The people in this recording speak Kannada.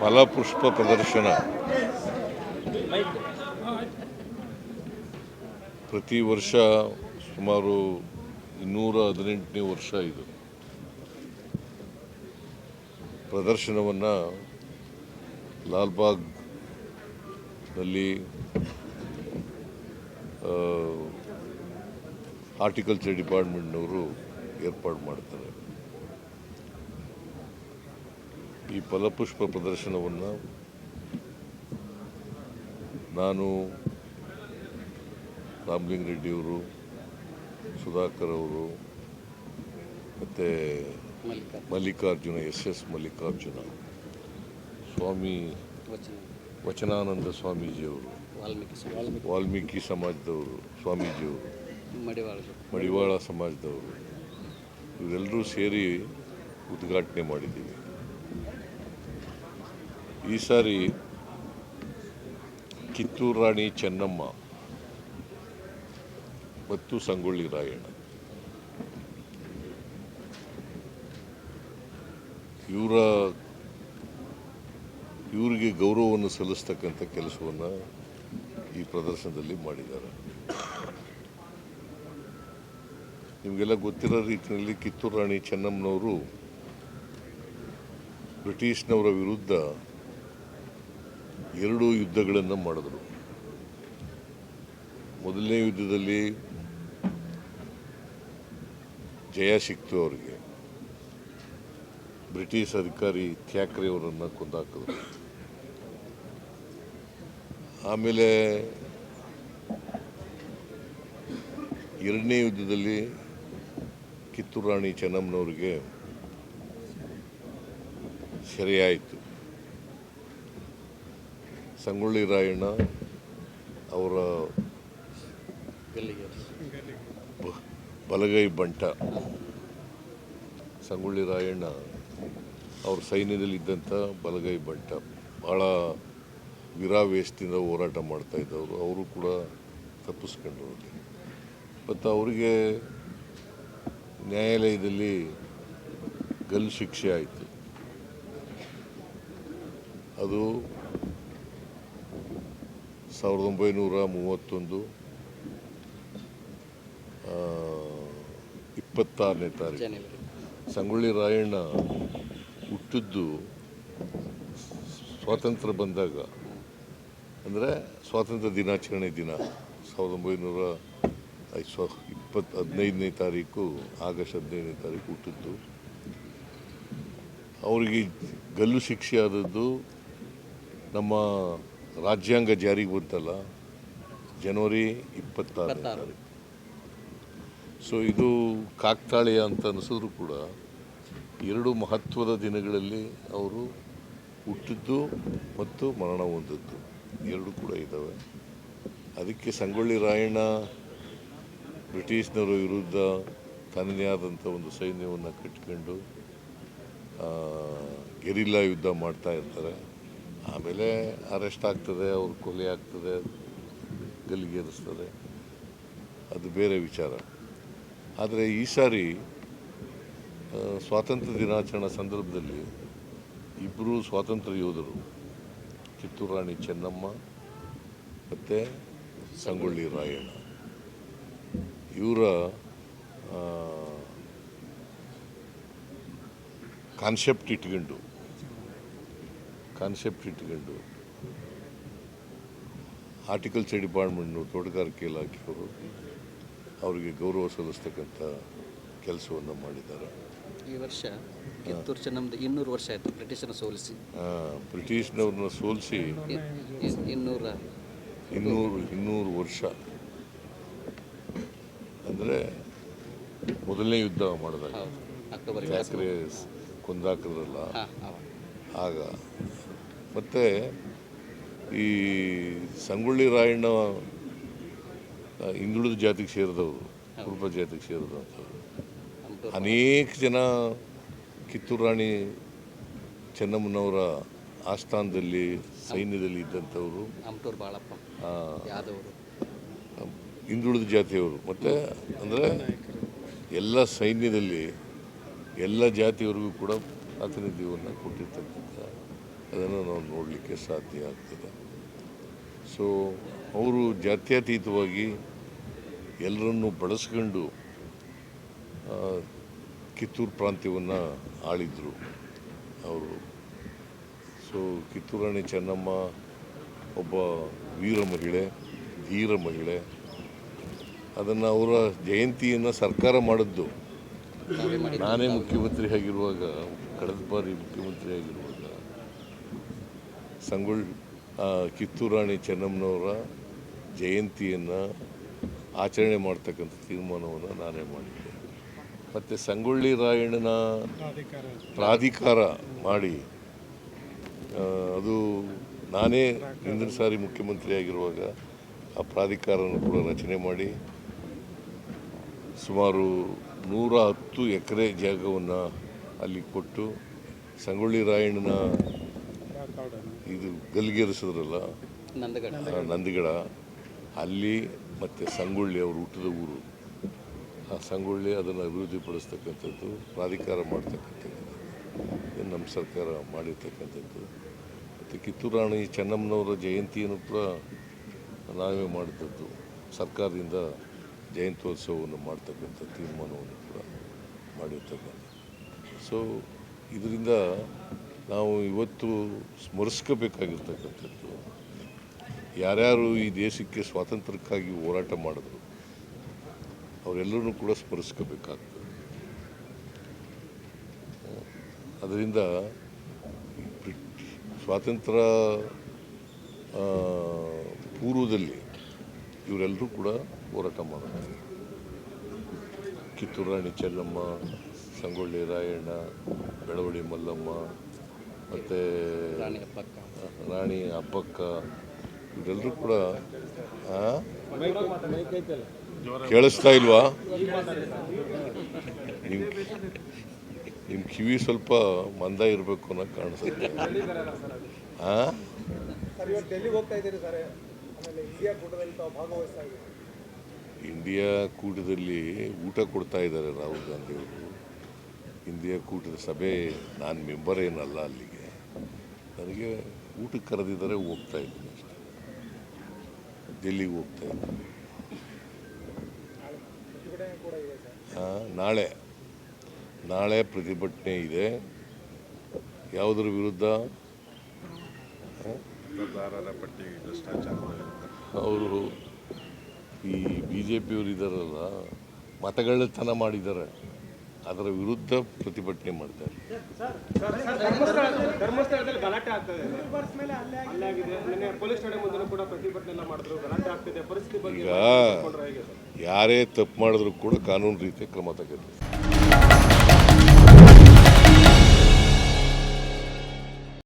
ಫಲಪುಷ್ಪ ಪ್ರದರ್ಶನ. ಪ್ರತಿ ವರ್ಷ ಸುಮಾರು ಇನ್ನೂರ ಹದಿನೆಂಟನೇ ವರ್ಷ ಇದು. ಪ್ರದರ್ಶನವನ್ನು ಲಾಲ್ಬಾಗ್ನಲ್ಲಿ ಹಾರ್ಟಿಕಲ್ಚರ್ ಡಿಪಾರ್ಟ್ಮೆಂಟ್ನವರು ಏರ್ಪಾಡು ಮಾಡ್ತಾರೆ. ಈ ಫಲಪುಷ್ಪ ಪ್ರದರ್ಶನವನ್ನು ನಾನು ರಾಮಲಿಂಗ ರೆಡ್ಡಿಯವರು ಸುಧಾಕರ್ ಅವರು ಮತ್ತು ಮಲ್ಲಿಕಾರ್ಜುನ. ಎಸ್ ಎಸ್ ಮಲ್ಲಿಕಾರ್ಜುನ ಸ್ವಾಮಿ ವಚನಾನಂದ ಸ್ವಾಮೀಜಿಯವರು ವಾಲ್ಮೀಕಿ ಸಮಾಜದವರು ಸ್ವಾಮೀಜಿಯವರು ಮಡಿವಾಳ. ಮಡಿವಾಳ ಸಮಾಜದವರು ಇವರೆಲ್ಲರೂ ಸೇರಿ ಉದ್ಘಾಟನೆ ಮಾಡಿದ್ದೀವಿ. ಈ ಸಾರಿ ಕಿತ್ತೂರು ರಾಣಿ ಚೆನ್ನಮ್ಮ ಮತ್ತು ಸಂಗೊಳ್ಳಿ ರಾಯಣ್ಣ. ಇವರ ಇವರಿಗೆ ಗೌರವವನ್ನು ಸಲ್ಲಿಸ್ತಕ್ಕಂಥ ಕೆಲಸವನ್ನು ಈ ಪ್ರದರ್ಶನದಲ್ಲಿ ಮಾಡಿದ್ದಾರೆ. ನಿಮಗೆಲ್ಲ ಗೊತ್ತಿರೋ ರೀತಿಯಲ್ಲಿ ಕಿತ್ತೂರು ರಾಣಿ ಚೆನ್ನಮ್ಮನವರು ಬ್ರಿಟಿಷ್ನವರ ವಿರುದ್ಧ ಎರಡು ಯುದ್ಧಗಳನ್ನು ಮಾಡಿದ್ರು. ಮೊದಲನೇ ಯುದ್ಧದಲ್ಲಿ ಜಯ ಸಿಕ್ತು ಅವರಿಗೆ. ಬ್ರಿಟಿಷ್ ಅಧಿಕಾರಿ ಥ್ಯಾಕ್ರೆ ಅವರನ್ನು ಕೊಂದಾಕಿದ್ರು. ಆಮೇಲೆ ಎರಡನೇ ಯುದ್ಧದಲ್ಲಿ ಕಿತ್ತೂರು ರಾಣಿ ಚೆನ್ನಮ್ಮನವರಿಗೆ ಸೆರೆಯಾಯಿತು ಸಂಗೊಳ್ಳಿ ರಾಯಣ್ಣ ಅವರ ಬಲಗೈ ಬಂಟ. ಸಂಗೊಳ್ಳಿ ರಾಯಣ್ಣ ಅವ್ರ ಸೈನ್ಯದಲ್ಲಿದ್ದಂಥ ಬಲಗೈ ಬಂಟ. ಭಾಳ ವಿರಾವೇಶದಿಂದ ಹೋರಾಟ ಮಾಡ್ತಾ ಇದ್ದವರು. ಅವರು ಕೂಡ ತಪ್ಪಿಸ್ಕೊಂಡ್ರು ಮತ್ತು ಅವರಿಗೆ ನ್ಯಾಯಾಲಯದಲ್ಲಿ ಗಲ್ಲು ಶಿಕ್ಷೆ ಆಯಿತು. ಅದು ಸಾವಿರದ ಒಂಬೈನೂರ ಮೂವತ್ತೊಂದು ಇಪ್ಪತ್ತಾರನೇ ತಾರೀಕು. ಸಂಗೊಳ್ಳಿ ರಾಯಣ್ಣ ಹುಟ್ಟಿದ್ದು ಸ್ವಾತಂತ್ರ್ಯ ಬಂದಾಗ ಅಂದರೆ ಸ್ವಾತಂತ್ರ್ಯ ದಿನಾಚರಣೆ ದಿನ ಸಾವಿರದ ಒಂಬೈನೂರ ಇಪ್ಪತ್ತು ಹದಿನೈದನೇ ತಾರೀಕು ಆಗಸ್ಟ್ ಹದಿನೈದನೇ ತಾರೀಕು ಹುಟ್ಟಿದ್ದು. ಅವರಿಗೆ ಗಲ್ಲು ಶಿಕ್ಷೆ ಆದದ್ದು ನಮ್ಮ ರಾಜ್ಯಾಂಗ ಜಾರಿಗೆ ಬಂತಲ್ಲ ಜನವರಿ ಇಪ್ಪತ್ತಾರನೇ ಇಪ್ಪತ್ತಾರು. ತಾರೀಕು. ಸೊ ಇದು ಕಾಕ್ತಾಳೀಯ ಅಂತ ಅನಿಸಿದ್ರು ಕೂಡ ಎರಡು ಮಹತ್ವದ ದಿನಗಳಲ್ಲಿ ಅವರು ಹುಟ್ಟಿದ್ದು ಮತ್ತು ಮರಣ ಹೊಂದಿದ್ದು. ಎರಡು ಕೂಡ ಇದ್ದಾವೆ ಅದಕ್ಕೆ ಸಂಗೊಳ್ಳಿ ರಾಯಣ್ಣ ಬ್ರಿಟಿಷ್ನವರ ವಿರುದ್ಧ ತನ್ನದೇ ಆದಂಥ ಒಂದು ಸೈನ್ಯವನ್ನು ಕಟ್ಕೊಂಡು ಗೆರಿಲ್ಲಾ ಯುದ್ಧ ಮಾಡ್ತಾ ಇರ್ತಾರೆ. ಆಮೇಲೆ ಅರೆಸ್ಟ್ ಆಗ್ತದೆ, ಅವ್ರ ಕೊಲೆ ಆಗ್ತದೆ ಗಲ್ಲಿಗೇರಿಸ್ತದೆ ಅದು ಬೇರೆ ವಿಚಾರ. ಆದರೆ ಈ ಸಾರಿ ಸ್ವಾತಂತ್ರ್ಯ ದಿನಾಚರಣೆ ಸಂದರ್ಭದಲ್ಲಿ ಇಬ್ಬರು ಸ್ವಾತಂತ್ರ್ಯ ಯೋಧರು, ಕಿತ್ತೂರು ರಾಣಿ ಚೆನ್ನಮ್ಮ ಮತ್ತು ಸಂಗೊಳ್ಳಿ ರಾಯಣ್ಣ. ಇವರ ಕಾನ್ಸೆಪ್ಟ್ ಇಟ್ಕೊಂಡು ಕಾನ್ಸೆಪ್ಟ್ ಇಟ್ಕೊಂಡು. ಹಾರ್ಟಿಕಲ್ಚರ್ ಡಿಪಾರ್ಟ್ಮೆಂಟ್ನು ತೋಟಗಾರಿಕೆ ಇಲಾಖೆಯವರು ಅವರಿಗೆ ಗೌರವ ಸಲ್ಲಿಸ್ತಕ್ಕಂಥ ಕೆಲಸವನ್ನು ಮಾಡಿದ್ದಾರೆ. ಈ ವರ್ಷ ಕಿತ್ತೂರು ನಮ್ದು ಇನ್ನೂರು ವರ್ಷ ಆಯಿತು ಬ್ರಿಟಿಷನ ಸೋಲಿಸಿ. ಬ್ರಿಟಿಷ್ನವ್ರನ್ನ ಸೋಲಿಸಿ ಇನ್ನೂರ ಇನ್ನೂರು ಇನ್ನೂರು ವರ್ಷ. ಅಂದರೆ ಮೊದಲನೇ ಯುದ್ಧ ಮಾಡಿದಾಗ. ಕೊಂದಾಕಿದ್ರಲ್ಲ. ಹೌದು. ಆಗ. ಮತ್ತು ಈ ಸಂಗೊಳ್ಳಿ ರಾಯಣ್ಣ ಹಿಂದುಳಿದ ಜಾತಿಗೆ ಸೇರಿದವರು ಕುರುಬ ಜಾತಿಗೆ ಸೇರಿದಂಥವ್ರು. ಅನೇಕ ಜನ ಕಿತ್ತೂರು ರಾಣಿ ಚೆನ್ನಮ್ಮನವರ ಆಸ್ಥಾನದಲ್ಲಿ ಸೈನ್ಯದಲ್ಲಿ ಇದ್ದಂಥವರು. ಹಿಂದುಳಿದ ಜಾತಿಯವರು. ಮತ್ತು ಅಂದರೆ ಎಲ್ಲ ಸೈನ್ಯದಲ್ಲಿ ಎಲ್ಲ ಜಾತಿಯವರಿಗೂ ಕೂಡ ಪ್ರಾತಿನಿಧ್ಯವನ್ನು ಕೊಟ್ಟಿರ್ತಕ್ಕಂಥ ಅದನ್ನು ನಾವು ನೋಡಲಿಕ್ಕೆ ಸಾಧ್ಯ ಆಗ್ತದೆ. ಸೊ ಅವರು ಜಾತ್ಯತೀತವಾಗಿ ಎಲ್ಲರನ್ನೂ ಬಳಸ್ಕೊಂಡು ಕಿತ್ತೂರು ಪ್ರಾಂತ್ಯವನ್ನು ಆಳಿದರು ಅವರು. ಸೊ ಕಿತ್ತೂರಾಣಿ ಚೆನ್ನಮ್ಮ ಒಬ್ಬ ವೀರ ಮಹಿಳೆ, ಧೀರ ಮಹಿಳೆ. ಅದನ್ನು ಅವರ ಜಯಂತಿಯನ್ನು ಸರ್ಕಾರ ಮಾಡಿದ್ದು. ನಾನೇ ಮುಖ್ಯಮಂತ್ರಿ ಆಗಿರುವಾಗ, ಕಳೆದ ಬಾರಿ ಮುಖ್ಯಮಂತ್ರಿ ಆಗಿರುವಾಗ. ಸಂಗೊಳ್ ಕಿತ್ತೂರಾಣಿ ಕಿತ್ತೂರು ರಾಣಿ ಚೆನ್ನಮ್ಮನವರ ಜಯಂತಿಯನ್ನು ಆಚರಣೆ ಮಾಡ್ತಕ್ಕಂಥ ತೀರ್ಮಾನವನ್ನು ನಾನೇ ಮಾಡಿದ್ದೆ. ಮತ್ತು ಸಂಗೊಳ್ಳಿ ರಾಯಣ್ಣನ ಪ್ರಾಧಿಕಾರ ಮಾಡಿ ಅದು ನಾನೇ ಹಿಂದಿನ ಸಾರಿ ಮುಖ್ಯಮಂತ್ರಿ ಆಗಿರುವಾಗ ಆ ಪ್ರಾಧಿಕಾರವನ್ನು ಕೂಡ ರಚನೆ ಮಾಡಿ, ಸುಮಾರು ನೂರ ಹತ್ತು ಎಕರೆ ಜಾಗವನ್ನು ಅಲ್ಲಿ ಕೊಟ್ಟು ಸಂಗೊಳ್ಳಿ ರಾಯಣ್ಣನ ಇದು ಗಲ್ಗೇರಿಸಿದ್ರಲ್ಲ ನಂದಗಡ. ನಂದಿಗಡ. ಅಲ್ಲಿ ಮತ್ತು ಸಂಗೊಳ್ಳಿ ಅವರು ಹುಟ್ಟಿದ ಊರು. ಆ ಸಂಗೊಳ್ಳಿ ಅದನ್ನು ಅಭಿವೃದ್ಧಿಪಡಿಸ್ತಕ್ಕಂಥದ್ದು ಪ್ರಾಧಿಕಾರ ಮಾಡ್ತಕ್ಕಂಥದ್ದು ಇದನ್ನು ನಮ್ಮ ಸರ್ಕಾರ ಮಾಡಿರ್ತಕ್ಕಂಥದ್ದು. ಮತ್ತು ಕಿತ್ತೂರು ರಾಣಿ ಚೆನ್ನಮ್ಮನವರ ಜಯಂತಿಯನ್ನು ಕೂಡ ನಾವೇ ಮಾಡಿದ್ದದ್ದು ಸರ್ಕಾರದಿಂದ ಜಯಂತ್ಯೋತ್ಸವವನ್ನು ಮಾಡ್ತಕ್ಕಂಥ ತೀರ್ಮಾನವನ್ನು ಕೂಡ ಮಾಡಿರ್ತಕ್ಕಂಥ ಸೊ ಇದರಿಂದ ನಾವು ಇವತ್ತು ಸ್ಮರಿಸ್ಕೋಬೇಕಾಗಿರ್ತಕ್ಕಂಥದ್ದು. ಯಾರ್ಯಾರು ಈ ದೇಶಕ್ಕೆ ಸ್ವಾತಂತ್ರ್ಯಕ್ಕಾಗಿ ಹೋರಾಟ ಮಾಡಿದ್ರು ಅವರೆಲ್ಲರೂ ಕೂಡ ಸ್ಮರಿಸ್ಕೋಬೇಕಾಗ್ತದೆ. ಅದರಿಂದ ಸ್ವಾತಂತ್ರ್ಯ ಪೂರ್ವದಲ್ಲಿ ಇವರೆಲ್ಲರೂ ಕೂಡ ಹೋರಾಟ ಮಾಡ್ತಾರೆ ಕಿತ್ತೂರು ರಾಣಿ ಚೆನ್ನಮ್ಮ, ಸಂಗೊಳ್ಳಿ ರಾಯಣ್ಣ ಬೆಳವಡಿ ಮಲ್ಲಮ್ಮ ಮತ್ತು ರಾಣಿ ಹಬ್ಬಕ್ಕ ಇವರೆಲ್ಲರೂ ಕೂಡ ಆ? ಕೇಳಿಸ್ತಾ ಇಲ್ವಾ? ನಿಮ್ ನಿಮ್ಮ ಕಿವಿ ಸ್ವಲ್ಪ ಮಂದ ಇರಬೇಕು ಅನ್ನೋ ಕಾಣಿಸುತ್ತೆ. ಹಾಂ ಸರ್ ಇವತ್ತು ಡೆಲ್ಲಿಗೆ ಹೋಗ್ತಾ ಇದ್ದೀರಿ ಸರ್. ಆಮೇಲೆ ಇಂಡಿಯಾ ಕೂಟದಲ್ಲಿ ತಾವು ಇಂಡಿಯಾ ಕೂಟದಲ್ಲಿ ಊಟ ಕೊಡ್ತಾ ಇದ್ದಾರೆ ರಾಹುಲ್ ಗಾಂಧಿ ಅವರು. ಇಂಡಿಯಾ ಕೂಟದ ಸಭೆ ನಾನು ಮೆಂಬರ್ ಏನಲ್ಲ ಅಲ್ಲಿಗೆ. ನನಗೆ ಊಟಕ್ಕೆ ಕರೆದಿದ್ದಾರೆ ಹೋಗ್ತಾ ಇದ್ದೀನಿ ಅಷ್ಟೇ. ಡೆಲ್ಲಿಗೆ ಹೋಗ್ತಾ ಇದ್ದೀನಿ. ನಾಳೆ. ನಾಳೆ ಪ್ರತಿಭಟನೆ ಇದೆ. ಯಾವುದರ ವಿರುದ್ಧ? ಅವರು ಈ ಬಿ ಜೆ ಪಿಯವರು ಇದ್ದಾರಲ್ಲ ಮತಗಳ್ಳತನ ಮಾಡಿದ್ದಾರೆ. ಅದರ ವಿರುದ್ಧ ಪ್ರತಿಭಟನೆ ಮಾಡ್ತಾರೆ. ಈಗ ಯಾರೇ ತಪ್ಪು ಮಾಡಿದ್ರು ಕೂಡ ಕಾನೂನು ರೀತಿಯ ಕ್ರಮ ತಗೋತೀವಿ